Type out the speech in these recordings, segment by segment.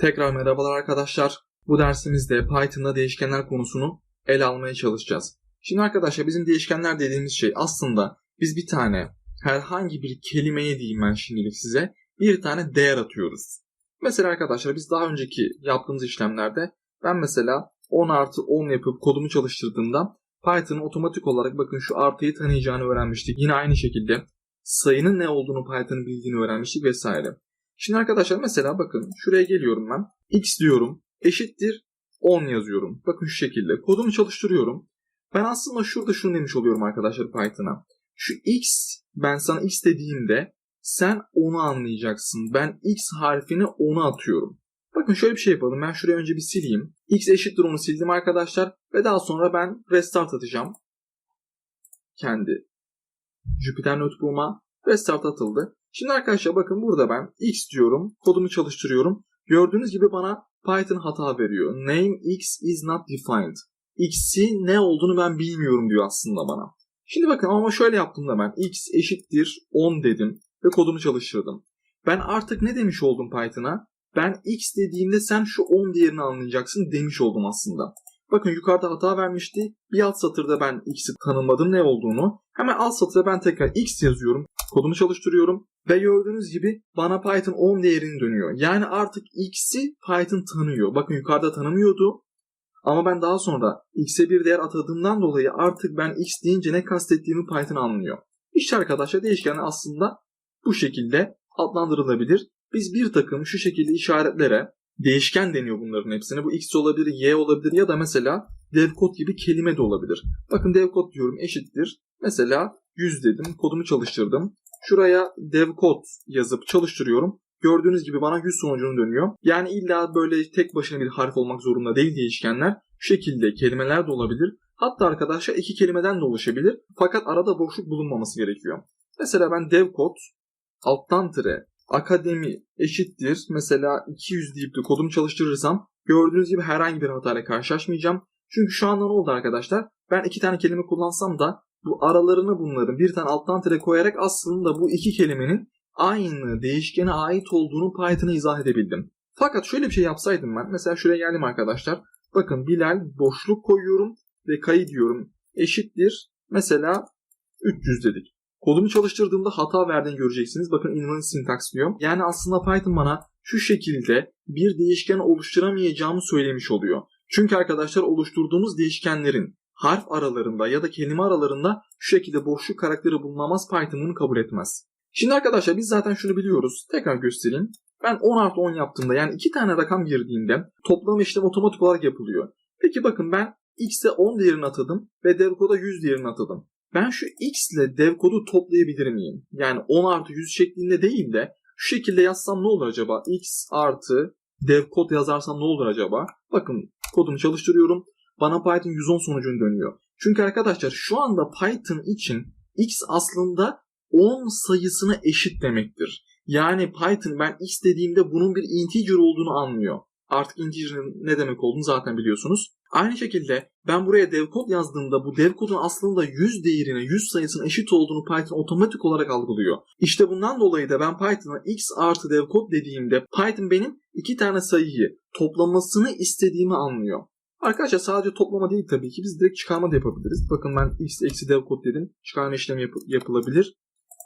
Tekrar merhabalar arkadaşlar. Bu dersimizde Python'da değişkenler konusunu ele almaya çalışacağız. Şimdi arkadaşlar bizim değişkenler dediğimiz şey aslında biz bir tane herhangi bir kelimeye diyeyim ben şimdilik size bir tane değer atıyoruz. Mesela arkadaşlar biz daha önceki yaptığımız işlemlerde ben mesela 10 artı 10 yapıp kodumu çalıştırdığımda Python'ın otomatik olarak bakın şu artıyı tanıyacağını öğrenmiştik. Yine aynı şekilde sayının ne olduğunu Python'ın bildiğini öğrenmiştik vesaire. Şimdi arkadaşlar mesela bakın şuraya geliyorum ben. X diyorum eşittir 10 yazıyorum. Bakın şu şekilde kodumu çalıştırıyorum. Ben aslında şurada şunu demiş oluyorum arkadaşlar Python'a. Şu X ben sana X dediğimde sen onu anlayacaksın. Ben X harfini onu atıyorum. Bakın şöyle bir şey yapalım. Ben şuraya önce bir sileyim. X eşittir onu sildim arkadaşlar. Ve daha sonra ben restart atacağım. Kendi Jupyter Notebook'uma restart atıldı. Şimdi arkadaşlar bakın burada ben X diyorum. Kodumu çalıştırıyorum. Gördüğünüz gibi bana Python hata veriyor. Name X is not defined. X'i ne olduğunu ben bilmiyorum diyor aslında bana. Şimdi bakın ama şöyle yaptığımda ben X eşittir 10 dedim ve kodumu çalıştırdım. Ben artık ne demiş oldum Python'a? Ben X dediğimde sen şu 10 değerini anlayacaksın demiş oldum aslında. Bakın yukarıda hata vermişti. Bir alt satırda ben X'i tanımladım ne olduğunu. Hemen alt satırda ben tekrar X yazıyorum. Kodumu çalıştırıyorum. Ve gördüğünüz gibi bana Python 10 değerini dönüyor. Yani artık X'i Python tanıyor. Bakın yukarıda tanımıyordu. Ama ben daha sonra X'e bir değer atadığımdan dolayı artık ben X deyince ne kastettiğimi Python anlıyor. İşte arkadaşlar değişkenler aslında bu şekilde adlandırılabilir. Biz bir takım şu şekilde işaretlere değişken deniyor bunların hepsine. Bu X olabilir, Y olabilir ya da mesela devkod gibi kelime de olabilir. Bakın devkod diyorum eşittir. Mesela 100 dedim, kodumu çalıştırdım. Şuraya devkod yazıp çalıştırıyorum. Gördüğünüz gibi bana 100 sonucunu dönüyor. Yani illa böyle tek başına bir harf olmak zorunda değil değişkenler. Şu şekilde kelimeler de olabilir. Hatta arkadaşlar iki kelimeden de oluşabilir. Fakat arada boşluk bulunmaması gerekiyor. Mesela ben devkod alttan tire akademi eşittir. Mesela 200 deyip de kodumu çalıştırırsam gördüğünüz gibi herhangi bir hatayla karşılaşmayacağım. Çünkü şu anda ne oldu arkadaşlar? Ben iki tane kelime kullansam da bu aralarını bunların bir tane alttan tire koyarak aslında bu iki kelimenin aynı değişkene ait olduğunu Python'a izah edebildim. Fakat şöyle bir şey yapsaydım ben. Mesela şuraya geldim arkadaşlar. Bakın Bilal boşluk koyuyorum ve kayı diyorum eşittir. Mesela 300 dedik. Kodumu çalıştırdığımda hata verdiğini göreceksiniz. Bakın invalid syntax diyor. Yani aslında Python bana şu şekilde bir değişken oluşturamayacağımı söylemiş oluyor. Çünkü arkadaşlar oluşturduğumuz değişkenlerin harf aralarında ya da kelime aralarında şu şekilde boşluk karakteri bulunamaz Python bunu kabul etmez. Şimdi arkadaşlar biz zaten şunu biliyoruz. Tekrar göstereyim. Ben 10 artı 10 yaptığımda yani iki tane rakam girdiğimde toplam işlem otomatik olarak yapılıyor. Peki bakın ben x'e 10 değerini atadım ve devkoda 100 değerini atadım. Ben şu x ile devkodu toplayabilir miyim? Yani 10 artı 100 şeklinde değil de şu şekilde yazsam ne olur acaba? x artı devkod yazarsam ne olur acaba? Bakın kodumu çalıştırıyorum. Bana Python 110 sonucunu dönüyor. Çünkü arkadaşlar şu anda Python için x aslında 10 sayısına eşit demektir. Yani Python ben x dediğimde bunun bir integer olduğunu anlıyor. Artık integer'ın ne demek olduğunu zaten biliyorsunuz. Aynı şekilde ben buraya dev kod yazdığımda bu dev kodun aslında 100 değerine 100 sayısının eşit olduğunu Python otomatik olarak algılıyor. İşte bundan dolayı da ben Python'a x artı dev kod dediğimde Python benim iki tane sayıyı toplamasını istediğimi anlıyor. Arkadaşlar sadece toplama değil tabii ki biz direkt çıkarma da yapabiliriz. Bakın ben x eksi dev kod dedim. Çıkarma işlemi yap- yapılabilir.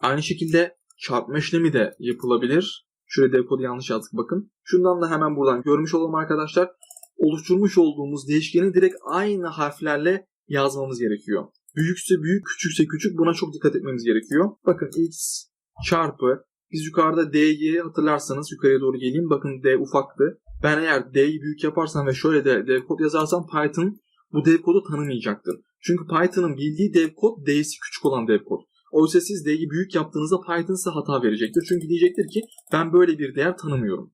Aynı şekilde çarpma işlemi de yapılabilir. Şuraya dev kodu yanlış yazdık bakın. Şundan da hemen buradan görmüş olalım arkadaşlar. Oluşturmuş olduğumuz değişkeni direkt aynı harflerle yazmamız gerekiyor. Büyükse büyük, küçükse küçük buna çok dikkat etmemiz gerekiyor. Bakın x çarpı biz yukarıda d'yi hatırlarsanız yukarıya doğru geleyim. Bakın d ufaktı. Ben eğer d'yi büyük yaparsam ve şöyle de dev kod yazarsam Python bu dev kodu tanımayacaktır. Çünkü Python'ın bildiği dev kod d'si küçük olan dev kod. Oysa siz D'yi büyük yaptığınızda Python size hata verecektir. Çünkü diyecektir ki ben böyle bir değer tanımıyorum.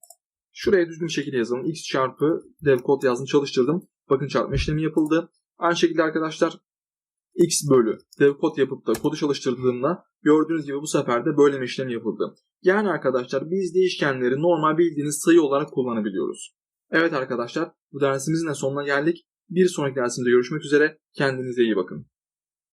Şuraya düzgün şekilde yazalım. x çarpı dev kod yazdım çalıştırdım. Bakın çarpma işlemi yapıldı. Aynı şekilde arkadaşlar x bölü dev kod yapıp da kodu çalıştırdığımda gördüğünüz gibi bu sefer de bölme işlemi yapıldı. Yani arkadaşlar biz değişkenleri normal bildiğiniz sayı olarak kullanabiliyoruz. Evet arkadaşlar bu dersimizin de sonuna geldik. Bir sonraki dersimizde görüşmek üzere. Kendinize iyi bakın.